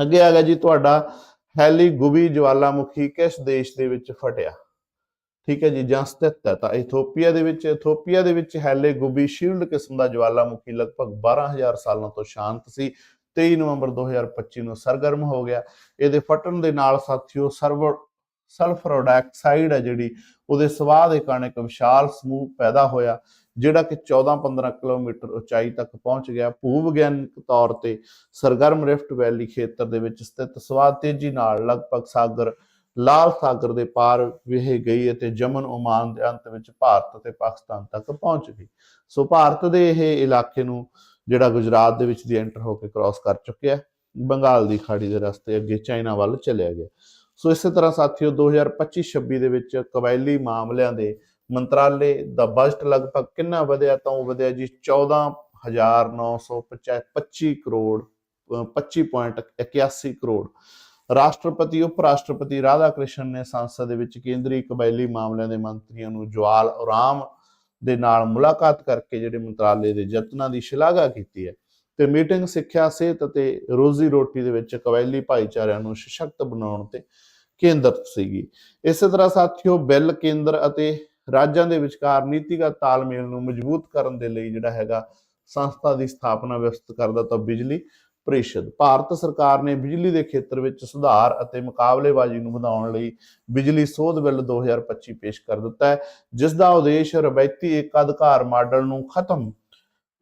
ਅੱਗੇ ਆ ਗਿਆ ਜੀ ਤੁਹਾਡਾ ਹੈਲੀ ਗੁਬੀ ਜਵਾਲਾਮੁਖੀ ਕਿਸ ਦੇਸ਼ ਦੇ ਵਿੱਚ ਫਟਿਆ? ਠੀਕ ਹੈ ਜੀ, ਜਾਂ ਸਥਿਤ ਹੈ, ਤਾਂ ਇਥੋਪੀਆ ਦੇ ਵਿੱਚ, ਇਥੋਪੀਆ ਦੇ ਵਿੱਚ ਹੈਲੇ ਗੁਬੀ ਸ਼ੀਲਡ ਕਿਸਮ ਦਾ ਜਵਾਲਾਮੁਖੀ ਲਗਭਗ 12000 ਸਾਲਾਂ ਤੋਂ ਸ਼ਾਂਤ ਸੀ। 23 ਨਵੰਬਰ 2025 ਨੂੰ ਸਰਗਰਮ ਹੋ ਗਿਆ। ਇਹਦੇ ਫਟਣ ਦੇ ਨਾਲ ਸਾਥੀਓ ਸਰਵਰ ਸਲਫਰ ਡਾਈਆਕਸਾਈਡ ਹੈ ਜਿਹੜੀ, ਉਹਦੇ ਸਵਾਹ ਦੇ ਕਾਰਨ ਇੱਕ ਵਿਸ਼ਾਲ ਸਮੂਹ ਪੈਦਾ ਹੋਇਆ, ਜਿਹੜਾ ਕਿ 14-15 ਕਿਲੋਮੀਟਰ ਉਚਾਈ ਤੱਕ ਪਹੁੰਚ ਗਿਆ। ਭੂ ਵਿਗਿਆਨਕ ਤੌਰ ਤੇ ਸਰਗਰਮ ਰਿਫਟ ਵੈਲੀ ਖੇਤਰ ਦੇ ਵਿੱਚ ਸਥਿਤ ਸਵਾਹ ਤੇਜ਼ੀ ਨਾਲ ਲਗਭਗ ਸਾਗਰ ਲਾਲ ਸਾਗਰ ਦੇ ਪਾਰ ਵਿਹੇ ਗਈ ਅਤੇ ਜਮਨ ਓਮਾਨ ਦੇ ਅੰਤ ਵਿੱਚ ਭਾਰਤ ਅਤੇ ਪਾਕਿਸਤਾਨ ਤੱਕ ਪਹੁੰਚ ਗਈ। ਸੋ ਭਾਰਤ ਦੇ ਇਹ ਇਲਾਕੇ ਨੂੰ ਜਿਹੜਾ ਗੁਜਰਾਤ ਦੇ ਵਿੱਚ ਦੀ ਐਂਟਰ ਹੋ ਕੇ ਕ੍ਰਾਸ ਕਰ ਚੁੱਕਿਆ ਬੰਗਾਲ ਦੀ ਖਾੜੀ ਦੇ ਰਸਤੇ ਅੱਗੇ ਚਾਈਨਾ ਵੱਲ ਚਲਿਆ ਗਿਆ। ਸੋ ਇਸੇ ਤਰ੍ਹਾਂ ਸਾਥੀਓ 2025-26 ਦੇ ਵਿੱਚ ਕਬਾਇਲੀ ਮਾਮਲਿਆਂ ਦੇ ਮੰਤਰਾਲੇ ਦਾ ਬਜਟ ਲਗਭਗ ਕਿੰਨਾ ਵਧਿਆ ਤਾਂ ਉਹ ਵਧਿਆ ਜੀ 14925 ਕਰੋੜ, ਅਹ 25.81 ਕਰੋੜ। ਰਾਸ਼ਟਰਪਤੀ ਉਪ ਰਾਸ਼ਟਰਪਤੀ ਰਾਧਾ ਕ੍ਰਿਸ਼ਨ ਨੇ ਸੰਸਦ ਦੇ ਵਿੱਚ ਕੇਂਦਰੀ ਕਬਾਇਲੀ ਮਾਮਲਿਆਂ ਦੇ ਮੰਤਰੀਆਂ ਨੂੰ ਜਵਾਲ ਔਰਾਮ ਦੇ ਨਾਲ ਮੁਲਾਕਾਤ ਕਰਕੇ ਜਿਹੜੇ ਮੰਤਰਾਲੇ ਦੇ ਯਤਨਾਂ ਦੀ ਸ਼ਲਾਘਾ ਕੀਤੀ ਹੈ। ਤੇ ਮੀਟਿੰਗ ਸਿੱਖਿਆ, ਸਿਹਤ ਅਤੇ ਰੋਜ਼ੀ ਰੋਟੀ ਦੇ ਵਿੱਚ ਕਬਾਇਲੀ ਭਾਈਚਾਰਿਆਂ ਨੂੰ ਸਸ਼ਕਤ ਬਣਾਉਣ ਤੇ ਕੇਂਦਰਿਤ ਸੀਗੀ। ਇਸੇ ਤਰ੍ਹਾਂ ਸਾਥੀਓ, ਬਿੱਲ ਕੇਂਦਰ ਅਤੇ ਰਾਜਾਂ ਦੇ ਵਿਚਕਾਰ ਨੀਤੀਗਤ ਤਾਲਮੇਲ ਨੂੰ ਮਜ਼ਬੂਤ ਕਰਨ ਦੇ ਲਈ ਜਿਹੜਾ ਹੈਗਾ ਸੰਸਥਾ ਦੀ ਸਥਾਪਨਾ ਵਿਵਸਥਿਤ ਕਰਦਾ ਤਾਂ ਬਿਜਲੀ ਪ੍ਰੀਸ਼ਦ। ਭਾਰਤ ਸਰਕਾਰ ਨੇ ਬਿਜਲੀ ਦੇ ਖੇਤਰ ਵਿੱਚ ਸੁਧਾਰ ਅਤੇ ਮੁਕਾਬਲੇਬਾਜ਼ੀ ਨੂੰ ਵਧਾਉਣ ਲਈ ਬਿਜਲੀ ਸੋਧ ਬਿੱਲ 2025 ਪੇਸ਼ ਕਰ ਦਿੱਤਾ ਹੈ, ਜਿਸ ਦਾ ਉਦੇਸ਼ ਰਵਾਇਤੀ ਏਕਾਧਿਕਾਰ ਮਾਡਲ ਨੂੰ ਖਤਮ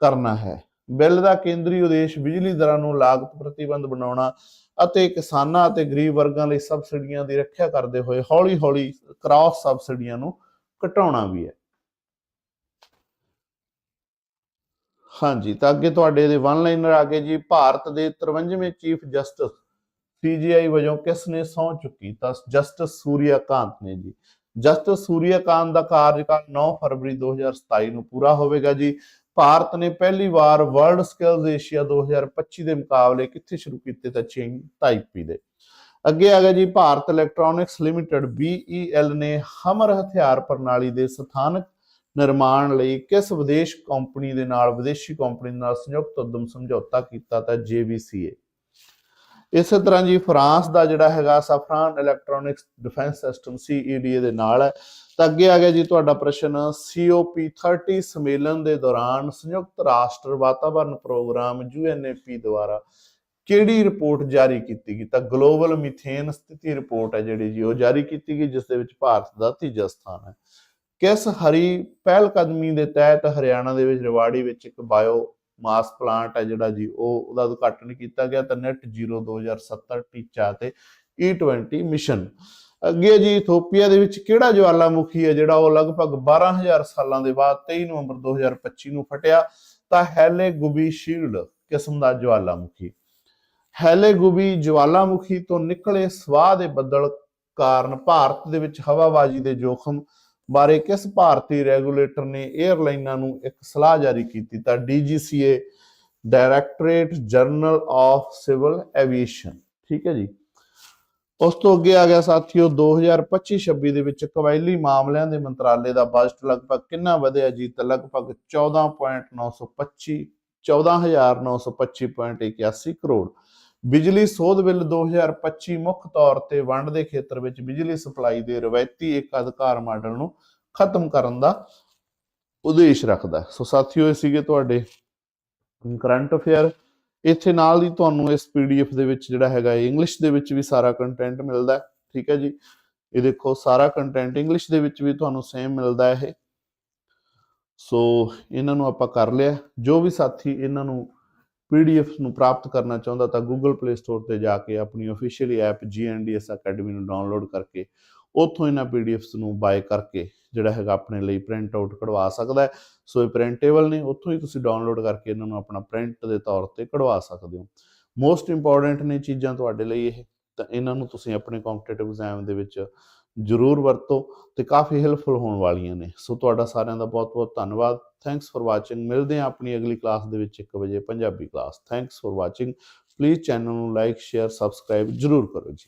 ਕਰਨਾ ਹੈ। ਬਿੱਲ ਦਾ ਕੇਂਦਰੀ ਉਦੇਸ਼ ਬਿਜਲੀ ਦਰਾਂ ਨੂੰ ਲਾਗਤ ਪ੍ਰਤੀਬੰਧ ਬਣਾਉਣਾ ਅਤੇ ਕਿਸਾਨਾਂ ਅਤੇ ਗਰੀਬ ਵਰਗਾਂ ਲਈ ਸਬਸਿਡੀਆਂ ਦੀ ਰੱਖਿਆ ਕਰਦੇ ਹੋਏ ਹੌਲੀ-ਹੌਲੀ ਕ੍ਰਾਸ ਸਬਸਿਡੀਆਂ ਨੂੰ ਘਟਾਉਣਾ ਵੀ ਹੈ। ਹਾਂਜੀ, ਤਾਂ ਅੱਗੇ ਤੁਹਾਡੇ ਦੇ ਵਨ ਲਾਈਨਰ ਆ ਗਏ ਜੀ, ਭਾਰਤ ਦੇ 53ਵੇਂ ਚੀਫ ਜਸਟਿਸ ਸੀਜੀਆਈ ਵਜੋਂ ਕਿਸ ਨੇ ਸਹੁੰ ਚੁੱਕੀ? ਤਾਂ ਜਸਟਿਸ ਸੂਰਿਆਕਾਂਤ ਨੇ ਜੀ। ਜਸਟਿਸ ਸੂਰਿਆਕਾਂਤ ਦਾ ਕਾਰਜਕਾਲ 9 ਫਰਵਰੀ 2027 ਨੂੰ ਪੂਰਾ ਹੋਵੇਗਾ ਜੀ। ਭਾਰਤ ਨੇ ਪਹਿਲੀ ਵਾਰ ਵਰਲਡ ਸਕਿੱਲਸ ਏਸ਼ੀਆ 2025 ਦੇ ਮੁਕਾਬਲੇ ਕਿੱਥੇ ਸ਼ੁਰੂ ਕੀਤੇ? ਤਾਂ ਚੀਨ, ਤਾਈਪੀ ਦੇ। ਅੱਗੇ ਆ ਗਿਆ ਜੀ, ਭਾਰਤ ਇਲੈਕਟ੍ਰੋਨਿਕਸ ਲਿਮਟਿਡ BEL ਨੇ ਹਮਰ ਹਥਿਆਰ ਪ੍ਰਣਾਲੀ ਦੇ ਸਥਾਨਕ ਨਿਰਮਾਣ ਲਈ ਕਿਸ ਵਿਦੇਸ਼ ਕੰਪਨੀ ਦੇ ਨਾਲ, ਵਿਦੇਸ਼ੀ ਕੰਪਨੀ ਨਾਲ ਸੰਯੁਕਤ ਉਦਮ ਸਮਝੌਤਾ ਕੀਤਾ ਤਾਂ JVCA ਇਸੇ ਤਰ੍ਹਾਂ ਜੀ ਫਰਾਂਸ ਦਾ ਜਿਹੜਾ ਹੈਗਾ Safran electronics defence system CEDA ਦੇ ਨਾਲ ਹੈ। ਤਾਂ ਅੱਗੇ ਆ ਗਿਆ ਜੀ ਤੁਹਾਡਾ ਪ੍ਰਸ਼ਨ COP30 ਸੰਮੇਲਨ ਦੇ ਦੌਰਾਨ ਸੰਯੁਕਤ ਰਾਸ਼ਟਰ ਵਾਤਾਵਰਣ ਪ੍ਰੋਗਰਾਮ UNEP ਦੁਆਰਾ ਕਿਹੜੀ ਰਿਪੋਰਟ ਜਾਰੀ ਕੀਤੀ ਗਈ? ਤਾਂ ਗਲੋਬਲ ਮੀਥੇਨ ਸਥਿਤੀ ਰਿਪੋਰਟ ਹੈ ਜਿਹੜੀ ਜੀ, ਉਹ ਜਾਰੀ ਕੀਤੀ ਗਈ, ਜਿਸ ਦੇ ਵਿੱਚ ਭਾਰਤ ਦਾ ਤੀਜਾ ਸਥਾਨ ਹੈ। ਕਿਸ ਹਰੀ ਪਹਿਲ ਕਦਮੀ ਦੇ ਤਹਿਤ ਹਰਿਆਣਾ ਦੇ ਵਿੱਚ ਰਵਾੜੀ ਵਿੱਚ ਇੱਕ ਬਾਇਓ ਮਾਸ ਪਲਾਂਟ ਹੈ ਜਿਹੜਾ ਜੀ, ਉਹ ਉਹਦਾ ਉਦਘਾਟਨ ਕੀਤਾ ਗਿਆ ਤਾਂ ਨੈਟ ਜ਼ੀਰੋ 2070 ਟੀਚਾ ਤੇ E20 ਮਿਸ਼ਨ ਅੱਗੇ ਜੀ ਇਥੋਪੀਆ ਦੇ ਵਿੱਚ ਕਿਹੜਾ ਜਵਾਲਾਮੁਖੀ ਹੈ ਜਿਹੜਾ ਉਹ ਲਗਭਗ 12000 ਸਾਲਾਂ ਦੇ ਬਾਅਦ 23 ਨਵੰਬਰ 2025 ਨੂੰ ਫਟਿਆ, ਤਾਂ ਹੈਲੇ ਗੁਬੀ ਸ਼ੀਲਡ ਕਿਸਮ ਦਾ ਜਵਾਲਾਮੁਖੀ। ਹੈਲੇ ਗੁਬੀ ਜਵਾਲਾਮੁਖੀ ਤੋਂ ਨਿਕਲੇ ਸਵਾਹ ਦੇ ਬੱਦਲ ਕਾਰਨ ਭਾਰਤ ਦੇ ਵਿੱਚ ਹਵਾਬਾਜ਼ੀ ਦੇ ਜੋਖਮ ਬਾਰੇ ਕਿਸ ਭਾਰਤੀ ਰੈਗੂਲੇਟਰ ਨੇ 에ਅਰਲਾਈਨਾਂ ਨੂੰ ਇੱਕ ਸਲਾਹ ਜਾਰੀ ਕੀਤੀ? ਤਾਂ DGCA directorate general of civil aviation. ਠੀਕ ਹੈ ਜੀ। ਉਸ ਤੋਂ ਅੱਗੇ ਆ ਗਿਆ ਸਾਥੀਓ 2025-26 ਦੇ ਵਿੱਚ ਕਬਾਇਲੀ ਮਾਮਲਿਆਂ ਦੇ ਮੰਤਰਾਲੇ ਦਾ ਬਜਟ ਲਗਭਗ ਕਿੰਨਾ ਵਧਿਆ ਜੀ? ਤਾਂ ਲਗਭਗ 14.925 14925.81 ਕਰੋੜ। ਬਿਜਲੀ ਸੋਧ ਬਿੱਲ 2025 ਮੁੱਖ ਤੌਰ ਤੇ ਵੰਡ ਦੇ ਖੇਤਰ ਵਿੱਚ ਬਿਜਲੀ ਸਪਲਾਈ ਦੇ ਰਵਾਇਤੀ ਇੱਕ ਅਧਿਕਾਰ ਮਾਡਲ ਨੂੰ ਖਤਮ ਕਰਨ ਦਾ ਉਦੇਸ਼ ਰੱਖਦਾ ਸੋ ਸਾਥੀਓ, ਇਹ ਸੀਗੇ ਤੁਹਾਡੇ ਕਰੰਟ ਅਫੇਅਰ ਇੱਥੇ ਨਾਲ ਹੀ ਤੁਹਾਨੂੰ ਇਸ ਪੀਡੀਐਫ ਦੇ ਵਿੱਚ ਜਿਹੜਾ ਹੈਗਾ ਇੰਗਲਿਸ਼ ਦੇ ਵਿੱਚ ਵੀ ਸਾਰਾ ਕੰਟੈਂਟ ਮਿਲਦਾ ਠੀਕ ਹੈ ਜੀ? ਇਹ ਦੇਖੋ, ਸਾਰਾ ਕੰਟੈਂਟ ਇੰਗਲਿਸ਼ ਦੇ ਵਿੱਚ ਵੀ ਤੁਹਾਨੂੰ ਸੇਮ ਮਿਲਦਾ ਹੈ ਇਹ। ਸੋ, ਇਹਨਾਂ ਨੂੰ ਆਪਾਂ ਕਰ ਲਿਆ। ਜੋ ਵੀ ਸਾਥੀ ਇਹਨਾਂ ਨੂੰ ਪੀਡੀਐਫ ਨੂੰ ਪ੍ਰਾਪਤ ਕਰਨਾ ਚਾਹੁੰਦਾ ਤਾਂ Google Play Store ਤੇ ਜਾ ਕੇ ਆਪਣੀ ਅਫੀਸ਼ੀਅਲੀ ਐਪ GNDS ਅਕੈਡਮੀ ਨੂੰ ਡਾਊਨਲੋਡ ਕਰਕੇ ਉੱਥੋਂ ਇਹਨਾਂ ਪੀਡੀਐਫਸ ਨੂੰ ਬਾਏ ਕਰਕੇ ਜਿਹੜਾ ਹੈਗਾ ਆਪਣੇ ਲਈ ਪ੍ਰਿੰਟ ਆਊਟ ਕਢਵਾ ਸਕਦਾ ਹੈ। ਸੋ ਇਹ ਪ੍ਰਿੰਟੇਬਲ ਨੇ, ਉੱਥੋਂ ਹੀ ਤੁਸੀਂ ਡਾਊਨਲੋਡ ਕਰਕੇ ਇਹਨਾਂ ਨੂੰ ਆਪਣਾ ਪ੍ਰਿੰਟ ਦੇ ਤੌਰ ਤੇ ਕਢਵਾ ਸਕਦੇ ਹੋ। ਮੋਸਟ ਇੰਪੋਰਟੈਂਟ ਨੇ ਚੀਜ਼ਾਂ ਤੁਹਾਡੇ ਲਈ ਇਹ, ਤਾਂ ਇਹਨਾਂ ਨੂੰ ਤੁਸੀਂ ਆਪਣੇ ਕੰਪੀਟੀਟਿਵ ਐਗਜ਼ਾਮ ਦੇ ਵਿੱਚ ਜ਼ਰੂਰ ਵਰਤੋ ਤੇ ਕਾਫੀ ਹੈਲਪਫੁਲ ਹੋਣ ਵਾਲੀਆਂ ਨੇ। ਸੋ ਤੁਹਾਡਾ ਸਾਰਿਆਂ ਦਾ ਬਹੁਤ-ਬਹੁਤ ਧੰਨਵਾਦ। ਥੈਂਕਸ ਫॉर ਵਾਚਿੰਗ ਮਿਲਦੇ ਆ ਆਪਣੀ ਅਗਲੀ ਕਲਾਸ ਦੇ ਵਿੱਚ 1 ਵਜੇ Punjabi class thanks for watching please channel ਨੂੰ ਲਾਈਕ ਸ਼ੇਅਰ ਸਬਸਕ੍ਰਾਈਬ ਜ਼ਰੂਰ ਕਰੋ ਜੀ।